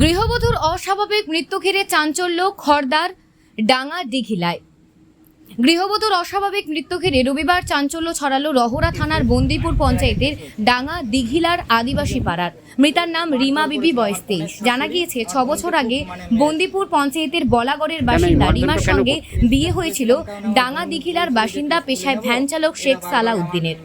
গৃহবধূর অস্বাভাবিক মৃত্যু ঘিরে চাঞ্চল্য খড়দার ডাঙ্গা দিঘিলায়। গৃহবধূর অস্বাভাবিক মৃত্যু ঘিরে রবিবার চাঞ্চল্য ছড়ালো রহরা থানার বন্দিপুর পঞ্চায়েতের ডাঙ্গা দিঘিলার আদিবাসী পাড়ার। মৃতার নাম রিমা বিবি বয়স তেইশ। জানা গিয়েছে ছ বছর আগে বন্দিপুর পঞ্চায়েতের বলাগড়ের বাসিন্দা রিমার সঙ্গে বিয়ে হয়েছিল ডাঙ্গা দিঘিলার বাসিন্দা পেশায় ভ্যান চালক শেখ সালাউদ্দিনের।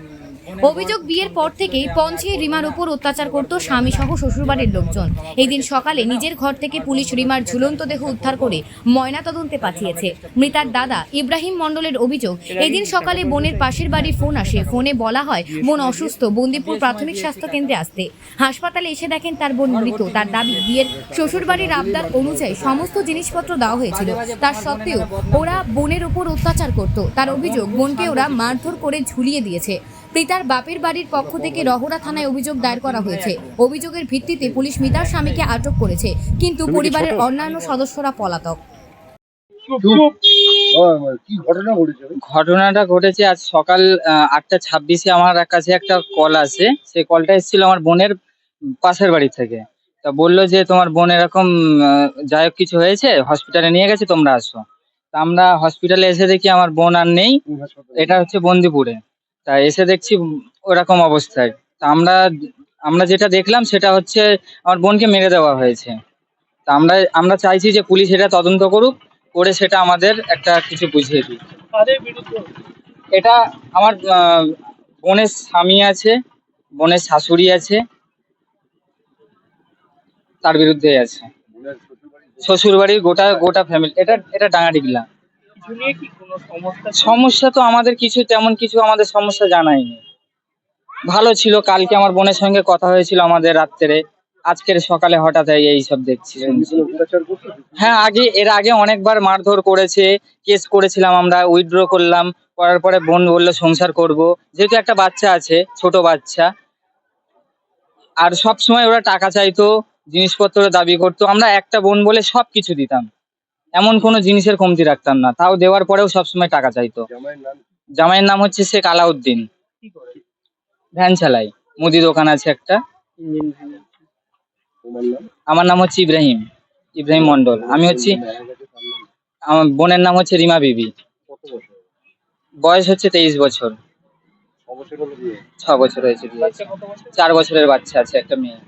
অভিযোগ বিয়ের পর থেকেই পঞ্চে রিমার উপর অত্যাচার করত স্বামী সহ শ্বশুরবাড়ির লোকজন। এই দিন সকালে নিজের ঘর থেকে পুলিশ রিমার ঝুলন্ত দেহ উদ্ধার করে ময়নাতদন্তে পাঠিয়েছে। মৃতার দাদা ইব্রাহিম মণ্ডলের অভিযোগ এই দিন সকালে বোনের পাশের বাড়ির ফোন আসে। ফোনে বলা হয়, বোন অসুস্থ, বন্দিপুর প্রাথমিক স্বাস্থ্য কেন্দ্রে আসতে। হাসপাতালে এসে দেখেন তার বোন মৃত। তার দাবি, বিয়ের শ্বশুরবাড়ির আবদার অনুযায়ী সমস্ত জিনিসপত্র দেওয়া হয়েছিল। তার সত্ত্বেও ওরা বোনের উপর অত্যাচার করত। তার অভিযোগ, বোনকে ওরা মারধর করে ঝুলিয়ে দিয়েছে। পিতার বাপের বাড়ির পক্ষ থেকে রহরা থানায় অভিযোগ দায়ের করা হয়েছে। অভিযোগের ভিত্তিতে পুলিশ মিতার স্বামীকে আটক করেছে কিন্তু পরিবারের অন্যান্য সদস্যরা পলাতক। ও, কি ঘটনা ঘটেছে ভাই? ঘটনাটা ঘটেছে আজ সকাল আহ, আটটা ছাব্বিশে আমার কাছে একটা কল আসে। সেই কলটা এসেছিল আমার বোনের পাশের বাড়ি থেকে। তা বলল যে তোমার বোন এরকম যাই হোক কিছু হয়েছে হসপিটালে নিয়ে গেছে তোমরা আসো। তা আমরা হসপিটালে এসে দেখি আমার বোন আর নেই। এটা হচ্ছে বন্দিপুরে। তা এসে দেখছি ওরকম অবস্থায়। তা আমরা আমরা যেটা দেখলাম সেটা হচ্ছে আমার বোনকে মেরে দেওয়া হয়েছে। তা আমরা আমরা চাইছি যে পুলিশ এটা তদন্ত করুক করে সেটা আমাদের একটা কিছু বুঝিয়ে দিক। এটা আমার বোনের স্বামী আছে বোনের শাশুড়ি আছে তার বিরুদ্ধে আছে। শ্বশুরবাড়ি? শ্বশুর বাড়ির গোটা গোটা ফ্যামিলি এটা এটা ডাঙাডিগলা। সমস্যা তো আমাদের কিছু তেমন কিছু আমাদের সমস্যা জানাই নেই ভালো ছিল কালকে আমার বোনের সঙ্গে কথা হয়েছিল আমাদের রাত্রে। আজকের সকালে হঠাৎ এই এইসব দেখছি? হ্যাঁ আগে এর আগে অনেকবার মারধর করেছে কেস করেছিলাম আমরা উইথড্র করলাম করার পরে বোন বলল সংসার করব। যেহেতু একটা বাচ্চা আছে ছোট বাচ্চা আর সব সময় ওরা টাকা চাইতো জিনিসপত্র দাবি করতো আমরা একটা বোন বলে সব কিছু দিতাম। এমন কোনো জিনিসের কমতি রাখতাম না। তাও দেওয়ার পরেও সবসময় টাকা চাইতো। জামাইয়ের নাম? হচ্ছে শেখ আলাউদ্দিন। ভ্যান চালাই। মুদি দোকান আছে একটা। আমার নাম হচ্ছে ইব্রাহিম। ইব্রাহিম মন্ডল আমি হচ্ছি? আমার বোনের নাম হচ্ছে রিমা বিবি। বয়স হচ্ছে তেইশ বছর। ছ বছর হয়েছে চার বছরের বাচ্চা আছে একটা মেয়ে।